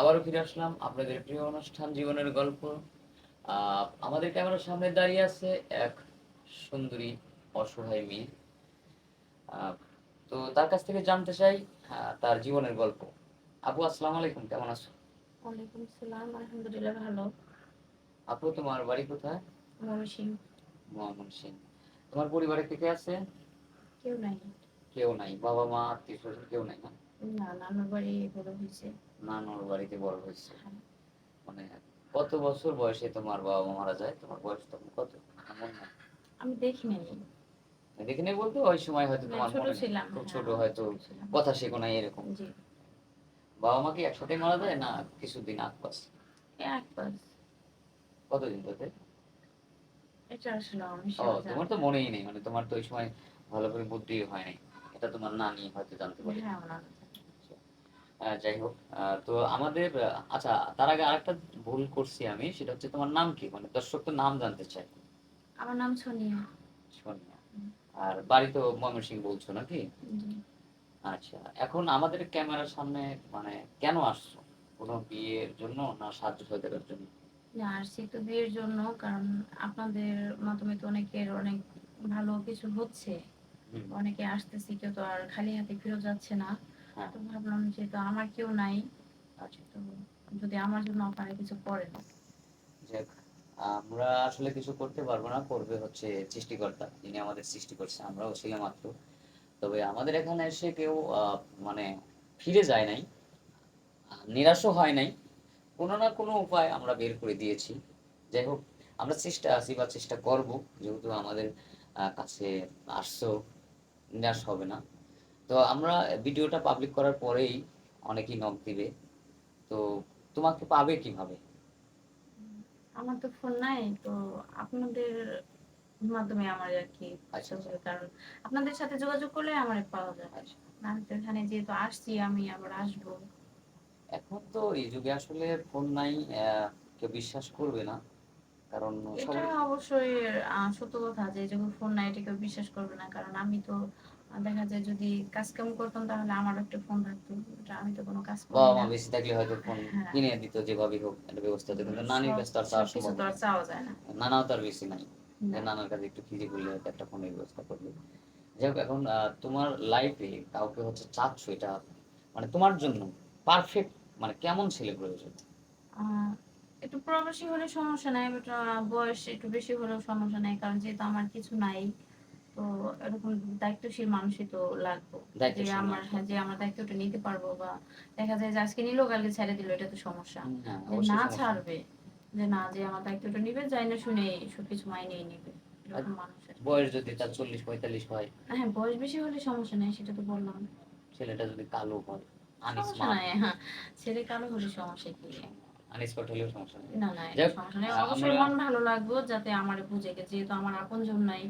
আবারও ফিরে আসলাম আপনাদের প্রিয় অনুষ্ঠান জীবনের গল্প। আমাদের ক্যামেরার সামনে দাঁড়িয়ে আছে এক সুন্দরী অসহায় মেয়ে। তো তার কাছ থেকে জানতে চাই তার জীবনের গল্প। আপু আসসালামু আলাইকুম কেমন আছো? ওয়ালাইকুম সালাম আলহামদুলিল্লাহ ভালো। আপু তোমার বাড়ি কোথায়? ময়মনসিং ময়মনসিংহ। তোমার পরিবারে কে কে আছে? কেউ নাই। কেউ নাই। বাবা মা আত্মীয় স্বজন কেউ নাই না? না নানুর বাড়ি বড় হয়েছে। নানুর বাড়িতে বড় হয়েছে। মানে কত বছর বয়সে তোমার বাবা মা মারা যায়? তোমার বয়স তখন কত? আমি দেখি নাই বলতে ওই সময় হয়তো তোমার ছোট মনে ছিলাম খুব হ্যাঁ, ছোট হয়তো কথা শেখো নাই এরকম। বাবা মা কি একসাথে মারা যায় না কিছুদিন আগ পাস কতদিন তোতে? ও তোমার তো মনেই নেই। মানে তোমার তো ওই সময় ভালো করে বুদ্ধি হয় নাই। এটা তোমার নানি হয়তো জানতে না। পারে। হ্যাঁ যাই হোক তো আমাদের আচ্ছা তার আগে আরেকটা ভুল করছি আমি সেটা হচ্ছে তোমার নাম কি? মানে দর্শক তো নাম জানতে চাই আমার নাম সোনিয়া। সোনিয়া। আর বাড়ি তো ময়মনসিংহ বলছো নাকি? আচ্ছা এখন আমাদের ক্যামেরার সামনে মানে কেন আসছো? কোনো বিয়ের জন্য না সাহায্য সহযোগিতার জন্য? না আসছি তো বিয়ের জন্য কারণ আপনাদের মাধ্যমে তো অনেকের অনেক ভালো কিছু হচ্ছে। অনেকে আসতেছে কেউ তো আর খালি হাতে ফিরে যাচ্ছে না। তো ভাবলাম যে তো আমার কেউ নাই। আচ্ছা। তো যদি আমার জন্য আপনারা কিছু করেন। যাক, আমরা আসলে কিছু করতে পারব না করবে হচ্ছে সৃষ্টিকর্তা। যিনি আমাদের সৃষ্টি করছে আমরাও ছিলাম মাত্র। তবে আমাদের এখানে এসে কেউ মানে ফিরে যায় নাই নিরাশও হয় নাই। কোনো না কোনো উপায় আমরা বের করে দিয়েছি। যাই হোক আমরা চেষ্টা আছি বা চেষ্টা করব। যেহেতু আমাদের কাছে আসছো নিরাশ হবে না। তো আমরা ভিডিওটা পাবলিক করার পরেই অনেকেই নক দিবে। তো তোমাকে পাবে কীভাবে? আমার তো ফোন নাই তো আপনাদের মাধ্যমে আমার আর কি আচ্ছা, আচ্ছা। কারণ আপনাদের সাথে যোগাযোগ করলে আমার পাওয়া আচ্ছা। আমি তো এখানে যেহেতু আসছি আমি আবার আসব। এখন তো এই যুগে আসলে ফোন নাই কেউ বিশ্বাস করবে না। কারণ এটা অবশ্যই সত্য কথা যে যখন ফোন নাই এটা কেউ বিশ্বাস করবে না। কারণ আমি তো দেখা যায় যদি কাজ কাম করতাম তাহলে আমার একটা ফোন থাকতো। এটা আমি তো কোনো কাজ বাবা মা বেশি থাকলে হয়তো ফোন হ্যাঁ। কিনে দিত যেভাবে হোক একটা ব্যবস্থা দিত। কিন্তু নানির কাছে তো আর চাওয়ার সম্ভব তো। আর চাওয়া যায় না। নানাও তার বেশি নাই। নানার কাছে একটু খিদে করলে হয়তো একটা ফোনের ব্যবস্থা করবে। যাই হোক এখন তোমার লাইফে কাউকে হচ্ছে চাচ্ছ এটা মানে তোমার জন্য পারফেক্ট মানে কেমন ছেলে প্রয়োজন? একটু প্রবাসী হলে সমস্যা নাই বয়স একটু বেশি হলেও সমস্যা নাই কারণ যেহেতু আমার কিছু নাই তো এরকম দায়িত্বশীল মানুষই তো লাগবে। যে আমার হ্যাঁ, যে আমার দায়িত্বটা নিতে পারব বা দেখা যায় যে আজকে নিলো কালকে ছেড়ে দিল এটা তো সমস্যা। হ্যাঁ না ছাড়বে যে না যে আমার দায়িত্বটা নিবে যাই না শুনে সবকিছু মাইনেই নিবে বয়স যদি তার চল্লিশ পঁয়তাল্লিশ হয়? হ্যাঁ বয়স বেশি হলে সমস্যা নাই সেটা তো বললাম। ছেলেটা যদি কালো হয় সমস্যা নাই হ্যাঁ ছেলে কালো হলে সমস্যা কি? আনস্মার্ট হলেও সমস্যা নেই। না না সমস্যা নেই। অবশ্যই মন ভালো লাগবে যাতে আমার বুঝে গে যেহেতু আমার আপন জন নাই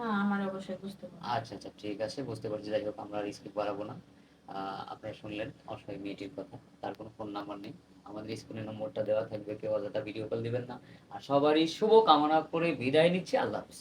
হ্যাঁ আমার অবশ্যই বুঝতে পারবে। আচ্ছা আচ্ছা ঠিক আছে, বুঝতে পারছি। যাই হোক, আমরা স্ক্রিপ্ট বাড়াবো না। আপনারা শুনলেন অসহায় মেয়েটির কথা, তার কোনো ফোন নাম্বার নেই। আমাদের স্ক্রিনে নম্বরটা দেওয়া থাকবে, কেউ অযথা ভিডিও কল দিবেন না। আর সবারই শুভ কামনা করে বিদায় নিচ্ছি। আল্লাহ হাফিজ।